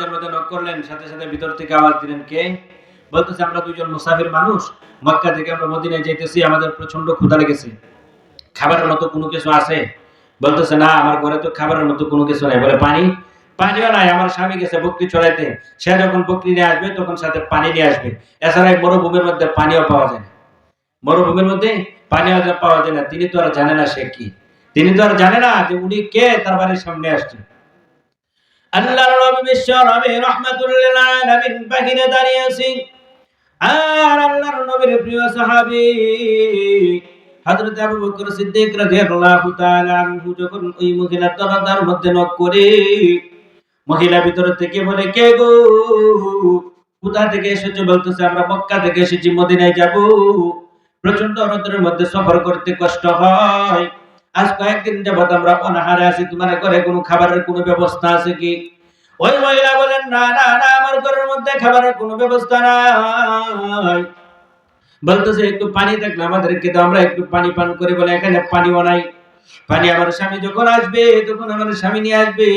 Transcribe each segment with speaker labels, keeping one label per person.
Speaker 1: দরজার মধ্যে নক করলেন, সাথে সাথে ভিতর থেকে আওয়াজ দিলেন, কে? বলতেছে, আমরা দুইজন মুসাফির মানুষ, মক্কা থেকে আমরা মদিনায় যাইতেছি, আমাদের প্রচণ্ড ক্ষুধা লেগেছে। খাবারের মতো কোনো কিছু আছে? বলতেছে, না, আমার ঘরে তো খাবারের মতো কোনো কিছু নাই। বলে, পানি? পানিও নাই, আমার স্বামী গেছে বকরি চড়াইতে। সে যখন বকরি নিয়ে আসবে, তখন সাথে পানি নিয়ে আসবে। এছাড়া এই মরুভূমির মধ্যে পানিও পাওয়া যায় না। মরুভূমির মধ্যে পানিও পাওয়া যায় না। তিনি তো আর জানে না সে কি। তিনি তো আর জানে না যে উনি কে, তার বাড়ির সামনে আসছে। আল্লাহর নবী বিশ্ব নবী রহমাতুল লিল আলামিন বাহিরে দাঁড়িয়ে আছেন আর আল্লাহর নবীর প্রিয় সাহাবী হযরত আবু বকর সিদ্দিক রাদিয়াল্লাহু তাআলা আনহু যখন ওই মহিলা দরজার মধ্যে নক করে, মহিলা ভিতর থেকে বলে, কে গো? কোথা থেকে এসেছ? বলতেছে, আমরা মক্কা থেকে এসেছি, মদিনায় যাব। প্রচণ্ড রোদের মধ্যে সফর করতে কষ্ট হয়। আজ কয়েকদিন যাবত আমরা অনাহারে আছি। তোমার ঘরে কোনো খাবারের কোনো ব্যবস্থা আছে কি? ওই মহিলা বলেন, না না না, আমার ঘরের মধ্যে খাবারের কোনো ব্যবস্থা নাই। বলতেছে, একটু পানি থাকলে আমাদেরকে তো আমরা একটু পানি পান করে। বলে, এখানে পানিও নাই। পানি আমার স্বামী যখন আসবে, তখন আমার স্বামী নিয়ে আসবে।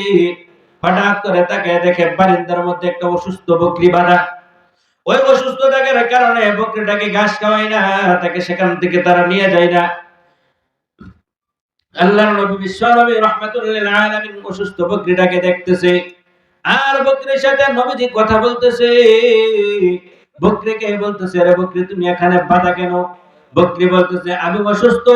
Speaker 1: হঠাৎ করে তাকে দেখে বারিন্দার মধ্যে একটা অসুস্থ বকরি বাঁধা। ওই অসুস্থ থাকার কারণে বকরিটাকে ঘাস খাওয়াই না, তাকে সেখান থেকে তারা নিয়ে যায় না। আল্লাহর নবী রহমাতুল্লিল আলামিন অসুস্থ বকরিটাকে দেখতেছে। আর বকরির সাথে নবীজি কথা বলতেছে। বকরিকে বলতেছে বকরি, তুমি এখানে বাধা কেন? বকরি বলতেছে, আমি অসুস্থ।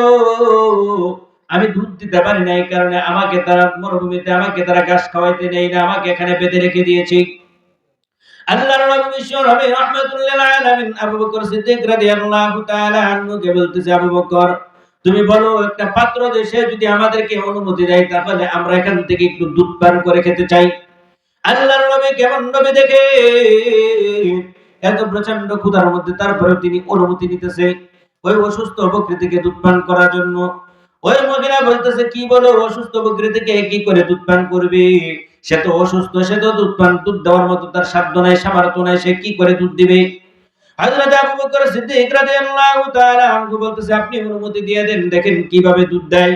Speaker 1: আমি দুধ দিতে পারি না, এই কারণে আমাকে তারা মরুভূমিতে, আমাকে তারা ঘাস খাওয়াইতে নেই না, আমাকে এখানে বেঁধে রেখে দিয়েছি। আল্লাহর নবী বিশ্ব রহমাতুল্লিল আলামিন আবু বকর সিদ্দিক রাদিয়াল্লাহু তাআলা বলতেছে, আবু বকর তুমি বলো, একটা পাত্র দেশে যদি আমাদেরকে অনুমতি দেয়, তাহলে আমরা এখান থেকে একটু দুধ পান করে খেতে চাই। আল্লাহর নবী কেমন নবী দেখে? এত প্রচণ্ড ক্ষুধার মধ্যে তারপরে তিনি অনুমতি নিতেছে ওই অসুস্থ বকৃতিকে দুধ পান করার জন্য। ওই মহিলা বলতেছে, কি বলো, অসুস্থ বকৃতিকে কি করে দুধ পান করবে? সে তো অসুস্থ, সে তো দুধ পান, দুধ দেওয়ার মতো তার সাধ্য নাই, সামর্থ্য নাই, সে কি করে দুধ দিবে? হযরত আবু বকর সিদ্দিক রাদিয়াল্লাহু তাআলা আনহু বলতেছে, আপনি অনুমতি দিয়ে দেন, দেখেন কীভাবে দুধ দেয়।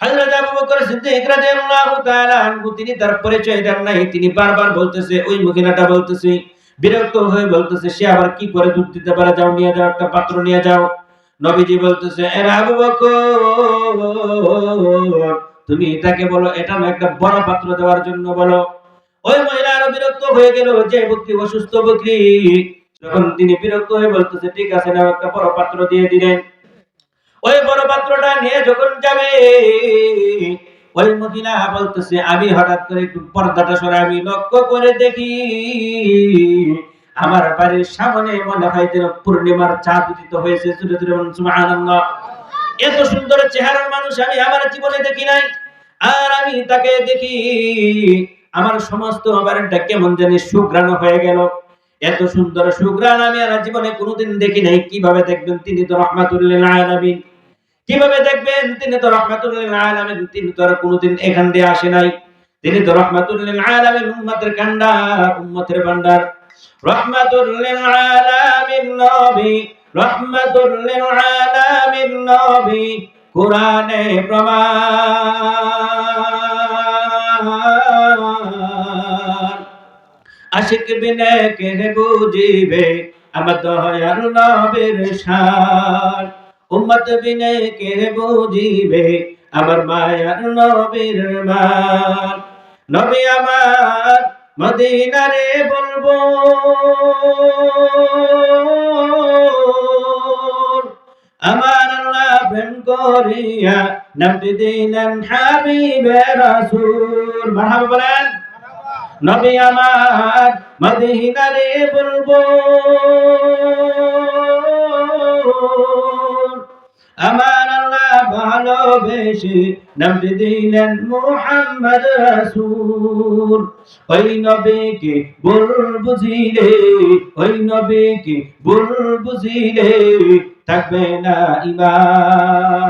Speaker 1: হযরত আবু বকর সিদ্দিক রাদিয়াল্লাহু তাআলা আনহু, তিনি তার পরিচয় দেন নাই, তিনি বারবার বলতেছে, ওই মহিলাটা বলতেছে, বিরক্ত হয়ে বলতেছে, সে আবার কি করে দুধ দিতে পারে? যাও, নিয়ে যাও, একটা পাত্র নিয়ে যাও। নবীজি বলতেছে, এর আবু বকর, তুমি তাকে বলো, এটা না একটা বড় পাত্র দেওয়ার জন্য বলো। ওই মহিলা আরও বিরক্ত হয়ে গেল, যে বকরি অসুস্থ বকরি যখন তিনি বিরক্ত হয়ে বলতেছে, ঠিক আছে না একটা বড় পাত্র দিয়ে দিলেন। ওই বড় পাত্রটা নিয়ে যখন যাবে, ওই মহিলা বলতেছে, আমি হঠাৎ করে একটু পর্দাটা সরে আমি লক্ষ্য করে দেখি, আমার বাড়ির সামনে মনে হয় যেন পূর্ণিমার চাঁদ উদিত হয়েছে। জুড়ে বলুন এত সুন্দর চেহারার মানুষ আমি আমার জীবনে দেখি নাই, আর আমি তাকে দেখি। আমার সমস্ত বাড়িটা কেমন জানি সুগ্রাণ হয়ে গেল। এত সুন্দর সুগ্রাণ আমি আর জীবনে কোনোদিন দেখি নাই। কীভাবে দেখবেন তিনি তো রহমাতুল্লিল আলামিন? কীভাবে দেখবেন তিনি তো রহমাতুল্লিল আলামিন? তিনি তো আর কোনোদিন এখান দিয়ে আসে নাই। তিনি তো রহমাতুল্লিল আলামিন উম্মতের কান্ডার উম্মতের ভান্ডার রহমাতুল্লিল আলামিন নবী, রহমাতুল্লিল আলামিন নবী, কোরআনে প্রমাণ। আশিক বিনে কে বুঝিবে, আমার দয়ার নবীর শান উম্মত বিনে কে বুঝিবে, আমার মায়ার নবীর মান নবী আমার মদিনারে বলব, আমার আল্লাহ প্রেম করিয়া নামটি দিলেন হাবিবে রাসূল। মারহাবা বলেন। নবী আমার মদিনারে বলব, আমার আল্লাহ ভালোবেসে নামটি দিলেন মুহাম্মদ রাসূল। ওই নবীকে বল বুঝিলে, ওই নবীকে বল বুঝিলে থাকবে না ইমান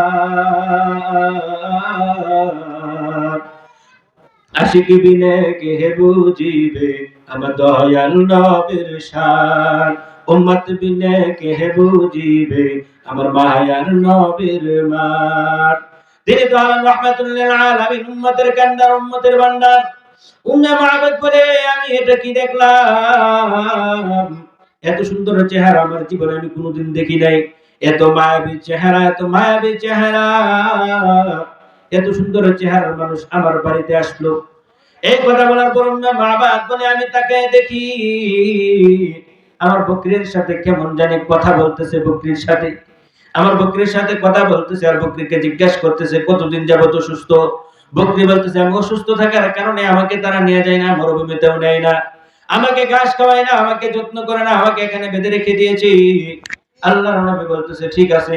Speaker 1: আশিক বিনে কে বুঝিবে আমার দয়াল নবীর শান। উম্মত বিনে কে বুঝিবে আমার মায়ার নবীর মান। তিনি আলম রহমাতুল্লিল আলামিন, উম্মতের কান্দার, উম্মতের ভান্ডার। উম্মে মাহবুব বলে, আমি এটা কি দেখলাম? এত সুন্দর চেহারা আমার জীবনে আমি কোনোদিন দেখি নাই। এত মায়াবী চেহারা, এত মায়াবী চেহারা। এত সুন্দর চেহারার মানুষ আমার বাড়িতে আসলো। এই কথা বলার পর বলে, আমি তাকে দেখি। আমার বকরির সাথে কেমন জানি কথা বলতেছে বকরির সাথে। আমার বকরির সাথে কথা বলতেছে আর বকরিকে জিজ্ঞাসা করতেছে, কতদিন যাবত অসুস্থ? বকরি বলতেছে, আমি অসুস্থ থাকার কারণে আমাকে তারা নিয়ে যায় না, মরুভূমিতেও নেয় না। আমাকে ঘাস খাওয়ায় না, আমাকে যত্ন করে না, আমাকে এখানে বেঁধে রেখে দিয়েছি। আল্লাহ নবী বলতেছে, ঠিক আছে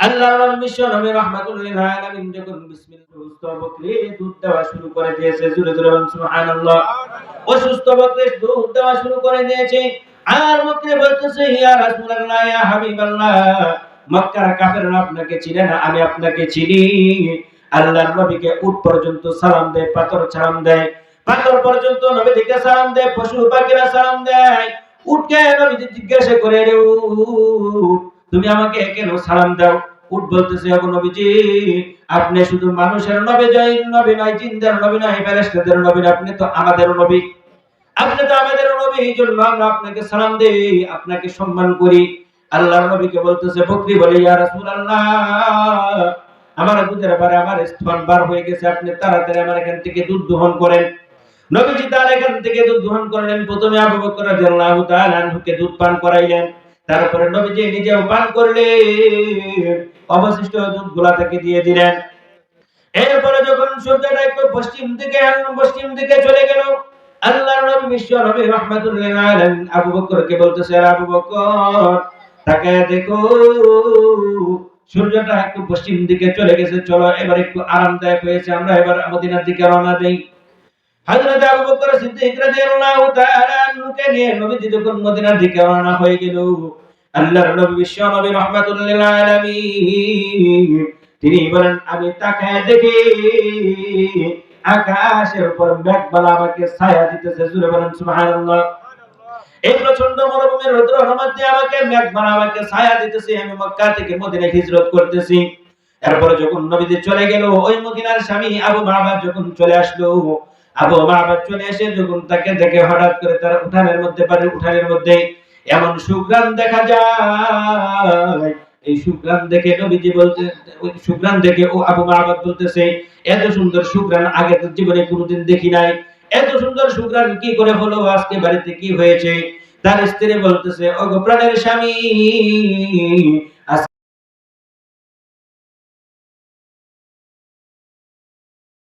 Speaker 1: আল্লাহর নবী নবী রাহমাতুল্লিল আলামিন যখন বিসমিল্লাহ সুস্থ বকরি দুধ দেওয়া শুরু করে দিয়েছে বলুন, সুবহানাল্লাহ। বকরি দুধ দেওয়া শুরু করে দিয়েছে। আর বকরি বলতেছে, ইয়া রাসূলুল্লাহ, ইয়া হাবিবাল্লাহ, মক্কার কাফেররা আপনাকে চিনে না, আমি আপনাকে চিনি। আল্লাহর নবীকে উট পর্যন্ত সালাম দেয়, পাথর সালাম দেয়, পাথর পর্যন্ত নবীজিকে সালাম দেয়, পশু পাখিরা সালাম দেয়। উটকে নবীজি জিজ্ঞাসা করে, রে উট তুমি আমাকে কেন সালাম দাও? উট বলতেছে ওগো নবীজি, আপনি শুধু মানুষের নবী, জয় নবী নয়, জিন্দার নবী নয়, ফেরেশতাদের নবী আপনি তো আমাদের নবী। আপনি তো আমাদের নবী, এই জন্য আমরা আপনাকে সালাম দেই, আপনাকে সম্মান করি। আল্লাহর নবীকে বলতেছে, বকরি বলে, ইয়া রাসূলুল্লাহ, আমার দুধের বারে আমার স্তন বার হয়ে গেছে, আপনি তাড়াতাড়ি আমার এখান থেকে দুধ দহন করেন। নবীজি তার এখান থেকে দুধ দহন করলেন, প্রথমে আবু বকর রাদিয়াল্লাহু তাআলা আনহুকে দুধ পান করাইলেন। তারপরে নবীজি নিজেও পান করলেন। অবশিষ্ট দুধগুলা তাকে দিয়ে দিলেন। এরপরে যখন সূর্যটা একটু পশ্চিম দিকে পশ্চিম দিকে চলে গেল, আল্লাহর নবী বিশ্ব নবী রাহমাতুল্লাহ আলাইহি আবু বকরকে বলতেছে "আরে আবু বকর, তাকে দেখো, সূর্যটা একটু পশ্চিম দিকে চলে গেছে। চলো, এবার একটু আরামদায়ক হয়েছে। আমরা এবার মদিনার দিকে রওনা দেই। হযরত আবু বকর সিদ্দিক রাদিয়াল্লাহু তাআলা আনহুকে নিয়ে নবীজি যখন মদিনার দিকে রওনা হয়ে গেল, আল্লাহর নবী বিশ্ব নবী রাহমাতুল্লাহ আলাইহি তিনি বলেন, আমি তাকায় দেখি আকাশের উপর মেঘমালা আমাকে ছায়া দিতেছে। জুড়ে বলেন, সুবহানাল্লাহ। এই প্রচণ্ড মরুভূমির রৌদ্রের মধ্যে আমাকে মেঘমালা আমাকে ছায়া দিতেছে। আমি মক্কা থেকে মদিনা হিজরত করতেছি। এরপরে যখন নবীজি চলে গেল, ওই মদিনার স্বামী আবু মাহবাব যখন চলে আসলো আবু মাহবাব চলে এসে যখন তাকে দেখে হঠাৎ করে তার উঠানের মধ্যে বাড়ির উঠানের মধ্যে এমন সুগ্রাম দেখা যায়। এই সুগ্রাম দেখে নবীজি বলতে সুগ্রাম দেখে ও আবু মাহবাব বলতেছে, এত সুন্দর সুগ্রাম আগে তো জীবনে কোনোদিন দেখি নাই। এত সুন্দর সুগ্রাম কি করে হলো? আজকে বাড়িতে কি হয়েছে? তার স্ত্রী বলতেছে গো স্বামী